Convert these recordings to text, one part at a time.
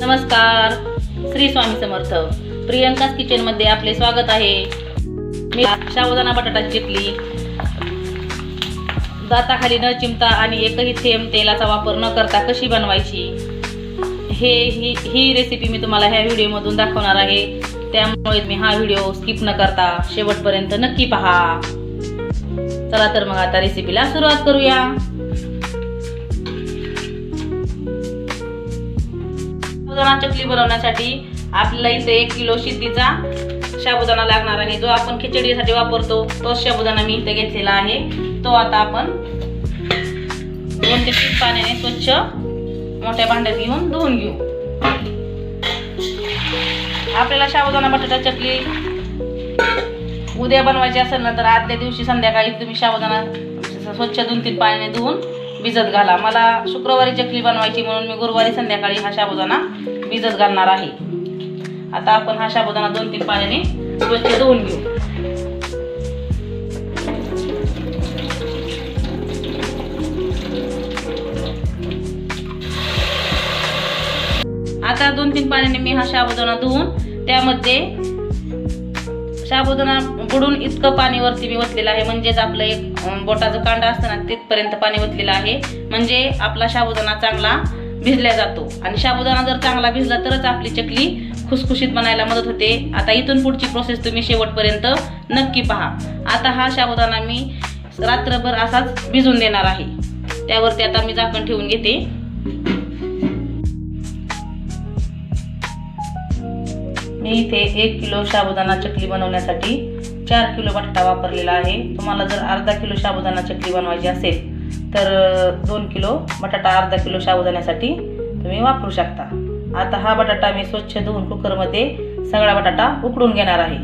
नमस्कार श्री स्वामी समर्थ. प्रियंकाच किचनमध्ये आपले स्वागत आहे. मी साबुदाणा बटाटा चिकली. दाताखाली न चिमता आणि एकही थेंब तेलाचा वापर न करता कशी बनवायची? हे ही ही रेसिपी मी तुम्हाला ह्या व्हिडिओमधून दाखवणार आहे. त्यामुळे मी हा व्हिडिओ स्किप न करता शेवटपर्यंत नक्की पहा. चला तर मग आता रेसिपीला सुरुवात करूया. साबुदाणा चकली बनवण्यासाठी आपल्याला इथे एक किलो शिद्दीचा साबुदाणा लागणार आहे. जो आपण खिचडीसाठी वापरतो तोच साबुदाणा मी इथे घेतलेला आहे. तो आता आपण दोन ते तीन पाण्याने स्वच्छ मोठ्या भांड्यात घेऊन धुवून घेऊ. आपल्याला साबुदाणा बटाटा चकली उद्या बनवायची असेल ना तर आदल्या दिवशी संध्याकाळी तुम्ही साबुदाणा स्वच्छ दोन तीन पाण्याने धुवून भिजत घाला. मला शुक्रवारी चकली बनवायची म्हणून मी गुरुवारी संध्याकाळी हा शाबुदाना भिजत घालणार आहे. आता आपण हा शाबुदाना दोन तीन पाण्याने स्वच्छ धुवून घेऊ. आता दोन तीन पाण्याने मी हा शाबुदाना धुवून त्यामध्ये शाबुदाना बुडून इतकं पाणी वरती मी वसलेलं आहे. म्हणजेच आपलं एक बोटाचं कांडा असतं ना तिथपर्यंत पाणी ओतलेलं आहे. म्हणजे आपला साबुदाणा चांगला भिजला जातो. आणि साबुदाणा जर चांगला भिजला तरच आपली चकली खुसखुशीत बनायला मदत होते. आता इथून पुढची प्रोसेस तुम्ही शेवटपर्यंत नक्की पहा. आता हा साबुदाणा मी रात्रभर असाच भिजून देणार आहे. त्यावरती आता मी झाकण ठेवून घेते. मी इथे एक किलो साबुदाणा चकली बनवण्यासाठी चार किलो बटाटा वापरलेला आहे. तुम्हाला जर अर्धा किलो साबुदाणा चकली बनवायची असेल तर दोन किलो बटाटा अर्धा किलो साबुदाण्यासाठी तुम्ही वापरू शकता. आता हा बटाटा मी स्वच्छ धुवून कुकरमध्ये सगळा बटाटा उकडून घेणार आहे.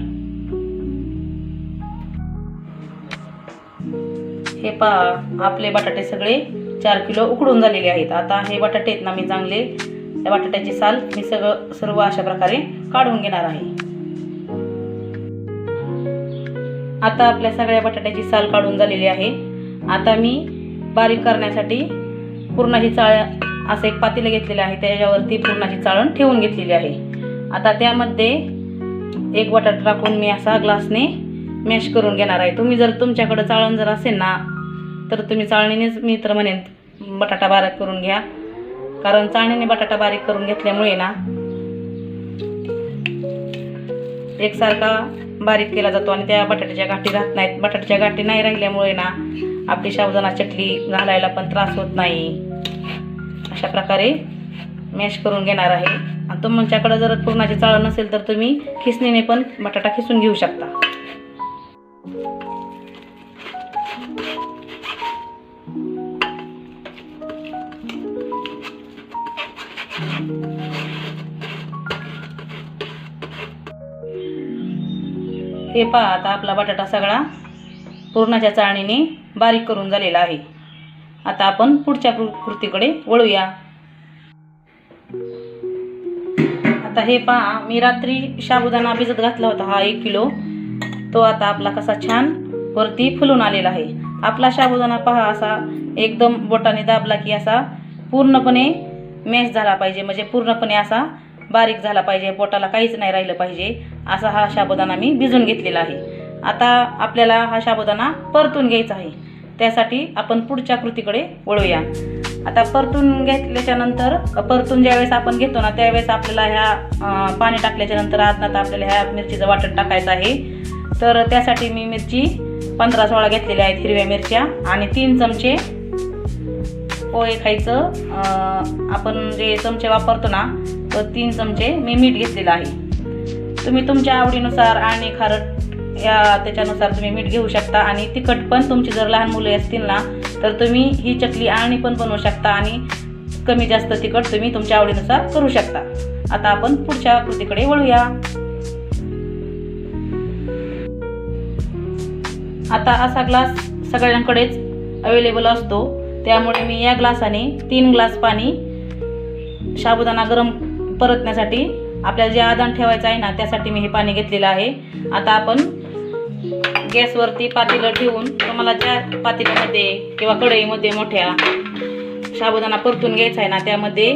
हे पहा आपले बटाटे सगळे चार किलो उकडून झालेले आहेत. आता हे बटाटे आहेत ना मी चांगले त्या बटाट्याची साल मी सगळं सर्व अशा प्रकारे काढून घेणार आहे. आता आपल्या सगळ्या बटाट्याची साल काढून झालेली आहे. आता मी बारीक करण्यासाठी पुरणाची चाळ असं एक पातेलं घेतलेलं आहे. त्याच्यावरती पुरणाची चाळण ठेवून घेतलेली आहे. आता त्यामध्ये एक बटाटा टाकून मी असा ग्लासने मॅश करून घेणार आहे. तुम्ही जर तुमच्याकडं चाळण जर असेल ना तर तुम्ही चाळणीनेच मी तर म्हणेन बटाटा बारीक करून घ्या. कारण चाळणीने बटाटा बारीक करून घेतल्यामुळे ना एकसारखा बारीक केला जातो आणि त्या बटाट्याच्या गाठी राहत नाहीत. बटाट्याच्या गाठी नाही राहिल्यामुळे ना आपली शाबुदाना चटणी घालायला पण त्रास होत नाही. अशा प्रकारे मॅश करून घेणार आहे. आणि तुमच्याकडं जर पुरणाची चाळ नसेल तर तुम्ही खिसणीने पण बटाटा खिसून घेऊ शकता. हे पहा आता आपला बटाटा सगळा पुरणाच्या चाळणीने बारीक करून झालेला आहे. आता आपण पुढच्या कृ- कृतीकडे वळूया. आता हे पहा मी रात्री साबुदाणा भिजत घातला होता हा एक किलो. तो आता आपला कसा छान वरती फुलून आलेला आहे. आपला साबुदाणा पहा असा एकदम बोटाने दाबला की असा पूर्णपणे मॅश झाला पाहिजे म्हणजे पूर्णपणे असा बारीक झाला पाहिजे पोटाला काहीच नाही राहिलं पाहिजे असा हा शाबुदाना मी भिजून घेतलेला आहे. आता आपल्याला हा शाबुदाना परतून घ्यायचा आहे. त्यासाठी आपण पुढच्या कृतीकडे वळूया. आता परतून घेतल्याच्यानंतर परतून ज्यावेळेस आपण घेतो ना त्यावेळेस आपल्याला ह्या पाणी टाकल्याच्या नंतर आतनात आपल्याला ह्या मिरचीचं वाटण टाकायचं आहे. तर त्यासाठी मी मिरची पंधरा सोळा घेतलेल्या आहेत हिरव्या मिरच्या आणि तीन चमचे पोहे खायचं. आपण जे चमचे वापरतो ना तीन चमचे मी मीठ घेतलेलं आहे. तुम्ही तुमच्या आवडीनुसार आणि खारट या त्याच्यानुसार तुम्ही मीठ घेऊ शकता आणि तिखट पण तुमची जर लहान मुले असतील ना तर तुम्ही ही चकली आणि पण बनवू शकता आणि कमी जास्त तिखट तुम्ही तुमच्या आवडीनुसार करू शकता. आता आपण पुढच्या कृतीकडे वळूया. आता असा ग्लास सगळ्यांकडेच अवेलेबल असतो. त्यामुळे मी या ग्लासाने तीन ग्लास पाणी साबुदाणा गरम परतण्यासाठी आपल्याला जे आदान ठेवायचं आहे ना त्यासाठी मी हे पाणी घेतलेलं आहे. आता आपण गॅसवरती पातेलं ठेवून तुम्हाला ज्या पातेल्यामध्ये किंवा कढईमध्ये मोठ्या साबुदाणा परतून घ्यायचा आहे ना त्यामध्ये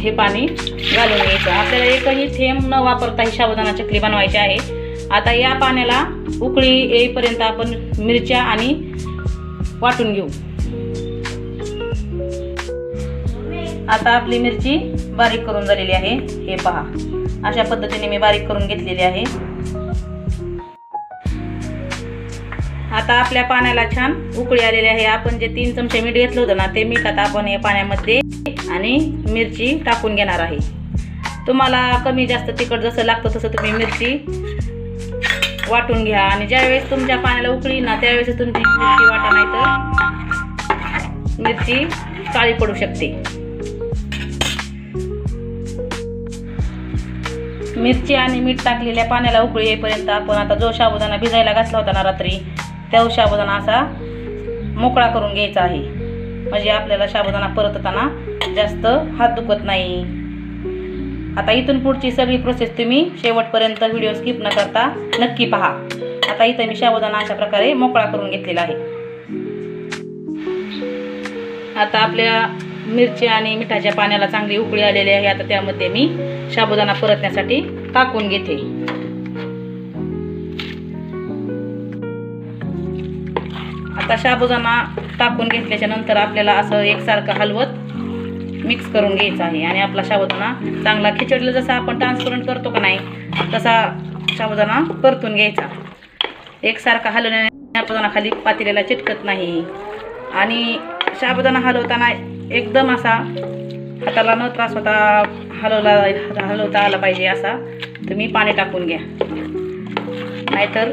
हे पाणी घालून घ्यायचं. आपल्याला एकही थेंब न वापरता ही साबुदाणा चकली बनवायची आहे. आता या पाण्याला उकळी येईपर्यंत आपण मिरच्या आणि वाटून घेऊ. आता आपली मिरची बारीक करून झालेली आहे. हे पहा. अशा पद्धतीने मी बारीक करून घेतलेली आहे. आता आपल्या पाण्याला छान उकळी आलेली आहे. आपण जे तीन चमचे मीठ घेतलं होतं ना ते मीठ आता आपण या पाण्यामध्ये आणि मिरची टाकून घेणार आहे. तुम्हाला कमी जास्त तिखट जसं लागतं तसं तुम्ही मिरची वाटून घ्या. आणि ज्यावेळेस तुमच्या पाण्याला उकळी ना त्यावेळेस तुमची मिरची वाटा नाही तर मिरची काळी पडू शकते. मिरची आणि मीठ टाकलेल्या पाण्याला उकळी येईपर्यंत आपण आता जो साबुदाणा भिजायला घातला होता ना रात्री त्या साबुदाणा असा मोकळा करून घ्यायचा आहे. म्हणजे आपल्याला साबुदाणा परतताना जास्त हात दुखत नाही. आता इथून पुढची सगळी प्रोसेस तुम्ही शेवटपर्यंत व्हिडिओ स्किप न करता नक्की पहा. आता इथं मी साबुदाणा अशा प्रकारे मोकळा करून घेतलेला आहे. आता आपल्या मिरची आणि मिठाच्या पाण्याला चांगली उकळी आलेली आहे. आता त्यामध्ये मी साबुदाणा परतण्यासाठी टाकून घेते. आता साबुदाणा टाकून घेतल्याच्या नंतर आपल्याला असं एकसारखं हलवत मिक्स करून घ्यायचं आहे. आणि आपला साबुदाणा चांगला खिचडीला जसा आपण ट्रान्सपरंट करतो का नाही तसा साबुदाणा परतून घ्यायचा. एकसारखा हलवण्याने साबुदाणा खाली पातेल्याला चिटकत नाही. आणि साबुदाणा हलवताना एकदम असा हाताला न त्रास होता हलवला हलवता आला पाहिजे असा. तुम्ही पाणी टाकून घ्या. नाहीतर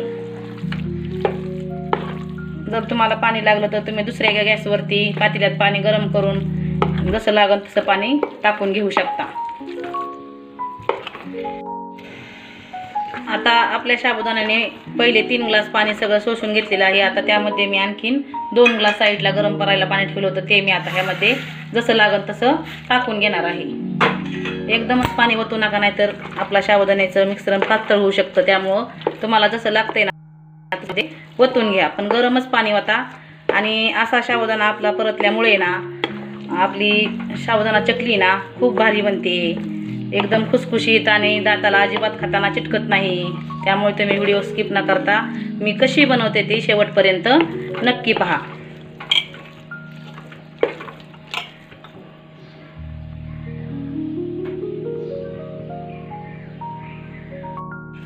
जर तुम्हाला पाणी लागलं तर तुम्ही दुसऱ्या गॅसवरती पातेल्यात पाणी गरम करून जसं लागल तसं पाणी टाकून घेऊ शकता. आता आपल्या साबुदाण्याने पहिले तीन ग्लास पाणी सगळं शोषून घेतलेलं आहे. आता त्यामध्ये मी आणखीन दोन ग्लास साईडला गरम करायला पाणी ठेवलं होतं ते मी आता ह्यामध्ये जसं लागल तसं टाकून घेणार आहे. एकदमच पाणी ओतू नका नाहीतर आपला साबुदाण्याचं मिश्रण पातळ होऊ शकतं. त्यामुळं तुम्हाला जसं लागतंय ना ते ओतून घ्या. पण गरमच पाणी होता आणि असा साबुदाणा आपला परतल्यामुळे ना आपली साबुदाणा चकली ना खूप भारी बनते. एकदम खुसखुशीत आणि दाताला अजिबात खाताना चिटकत नाही. त्यामुळे तुम्ही व्हिडिओ स्किप न करता मी कशी बनवते ती शेवटपर्यंत नक्की पहा.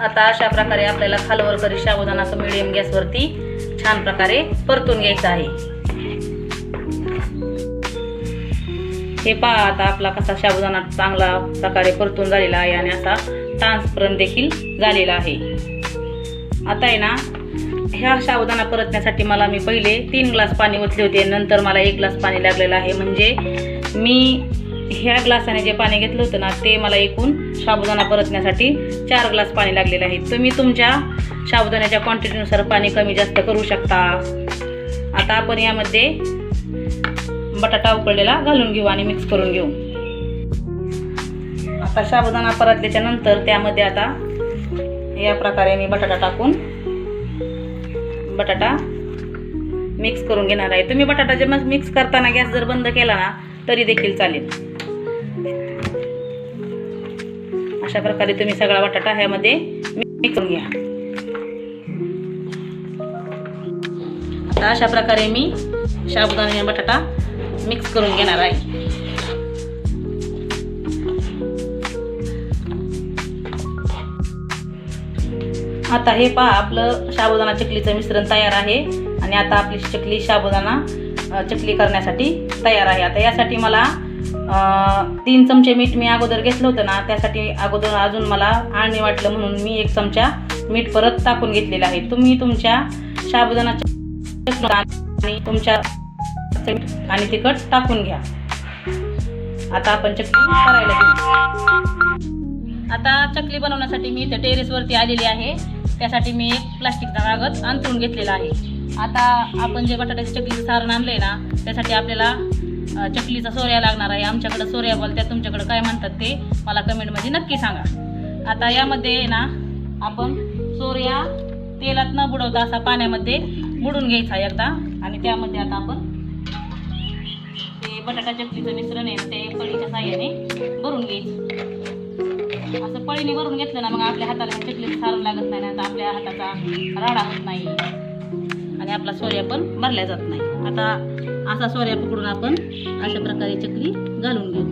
आता अशा प्रकारे आपल्याला खालवर करी साबुदाणा असं मिडियम गॅसवरती छान प्रकारे परतून घ्यायचं आहे. हे पहा आता आपला कसा साबुदाणा चांगला प्रकारे परतून झालेला आहे आणि असा ट्रान्सपरंट देखील झालेला आहे. आता आहे ना ह्या साबुदाणा परतण्यासाठी मला मी पहिले तीन ग्लास पाणी ओतले होते नंतर मला एक ग्लास पाणी लागलेलं आहे. म्हणजे मी ह्या ग्लासाने जे पाणी घेतलं होतं ना ते मला एकूण साबुदाणा परतण्यासाठी चार ग्लास पाणी लागलेलं आहे. तुम्ही तुमच्या साबुदाण्याच्या क्वांटिटीनुसार पाणी कमी जास्त करू शकता. आता आपण यामध्ये बटाटा उकळलेला घालून घेऊ आणि मिक्स करून घेऊ. आता साबुदाणा परतल्याच्या नंतर त्यामध्ये आता या प्रकारे मी बटाटा टाकून बटाटा मिक्स करून घेणार आहे. तुम्ही बटाटा जे मग मिक्स करताना गॅस जर बंद केला ना तरी देखील चालेल. अशा प्रकारे तुम्ही सगळा बटाटा ह्यामध्ये मिक्स करून घ्या. आता अशा प्रकारे मी साबुदाणा बटाटा मिक्स करून घेणार आहे. आता हे पहा आपलं साबुदाणा चकलीचं मिश्रण तयार आहे. आणि आता आपली चकली साबुदाणा चकली करण्यासाठी तयार आहे. आता यासाठी मला तीन चमचे मीठ मी अगोदर घेतलं होतं ना त्यासाठी अगोदर अजून मला आणणी वाटलं म्हणून मी एक चमचा मीठ परत टाकून घेतलेलं आहे. तुम्ही तुमच्या साबुदाणा आणि तुमच्या आणि तिखट टाकून घ्या. आता आपण चकली करायला घेऊ. आता चकली बनवण्यासाठी मी इथे टेरेसवरती आलेली आहे. त्यासाठी मी एक प्लास्टिकचा कागद अंथरून घेतलेला आहे. आता आपण जे बटाट्याचे चकलीचं सारण आहे ना त्यासाठी आपल्याला चकलीचा सोऱ्या लागणार आहे. आमच्याकडं सोऱ्या बोलत्या तुमच्याकडं काय म्हणतात ते मला कमेंटमध्ये नक्की सांगा. आता यामध्ये ना आपण सोऱ्या तेलात न बुडवता असा पाण्यामध्ये बुडून घ्यायचा एकदा. आणि त्यामध्ये आता आपण ते बटाटा चकलीचं मिश्रण आहे ते पळीच्या साह्याने भरून घ्यायचं असं पळीने भरून घेतलं ना मग आपल्या हाताला चकलीचं सारण लागत नाही ना तर आपल्या हाताचा राडा होत नाही. आणि आपला सोऱ्या पण भरल्या जात नाही. आता असा सोऱ्या पकडून आपण अशा प्रकारे चकली घालून घेऊ.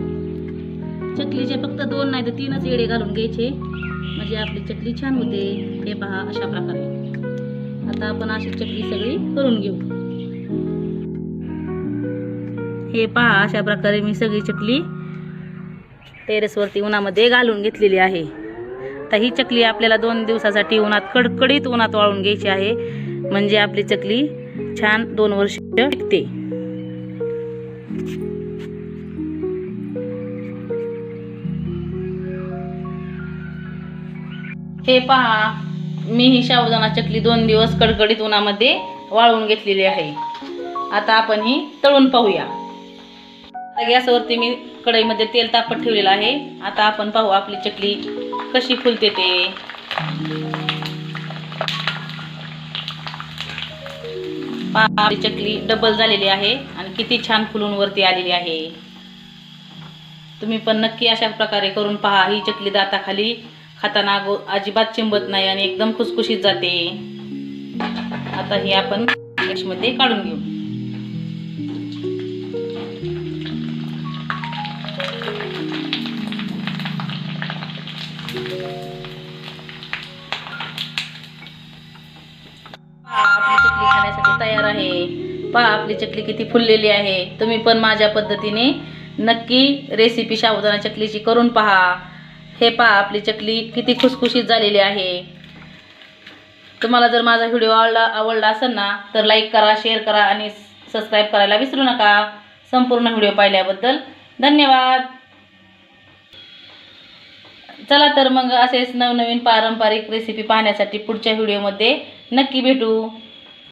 चकलीचे फक्त दोन नाही तर तीनच येडे घालून घ्यायचे. म्हणजे आपली चकली छान होते. हे पहा अशा प्रकारे. आता आपण अशी चकली सगळी करून घेऊ. हे पहा अशा प्रकारे मी सगळी चकली टेरेसवरती उन्हामध्ये घालून घेतलेली आहे. आता ही चकली आपल्याला दोन दिवसासाठी उन्हात कडकडीत उन्हात वाळून घ्यायची आहे. म्हणजे आपली चकली छान दोन वर्ष टिकते. हे पहा मी ही साबुदाणा चकली दोन दिवस कडकडीत उन्हामध्ये वाळवून घेतलेली आहे. आता आपण ही तळून पाहूया. आता गॅसवरती मी कढईमध्ये तेल तापत ठेवलेलं आहे. आता आपण पाहू आपली चकली कशी फुलते ते. आपली चकली डबल झालेली आहे आणि किती छान फुलून वरती आलेली आहे. तुम्ही पण नक्की अशा प्रकारे करून पहा. ही चकली दाताखाली खाताना गो अजिबात चिंबत नाही आणि एकदम खुसखुशीत जाते. आता ही आपण मध्ये काढून घेऊ. तयार आहे. पहा आपली चकली किती फुललेली आहे. तुम्ही पण माझ्या पद्धतीने नक्की रेसिपी साबुदाणा चकलीची करून पहा. हे पहा आपली चकली किती खुसखुशीत झालेली आहे. तुम्हाला जर माझा व्हिडिओ आवडला आवडला असेल ना तर लाईक करा शेअर करा आणि सबस्क्राईब करायला विसरू नका. संपूर्ण व्हिडिओ पाहिल्याबद्दल धन्यवाद. चला तर मग असेच नवनवीन पारंपरिक रेसिपी पाहण्यासाठी पुढच्या व्हिडिओमध्ये नक्की भेटू.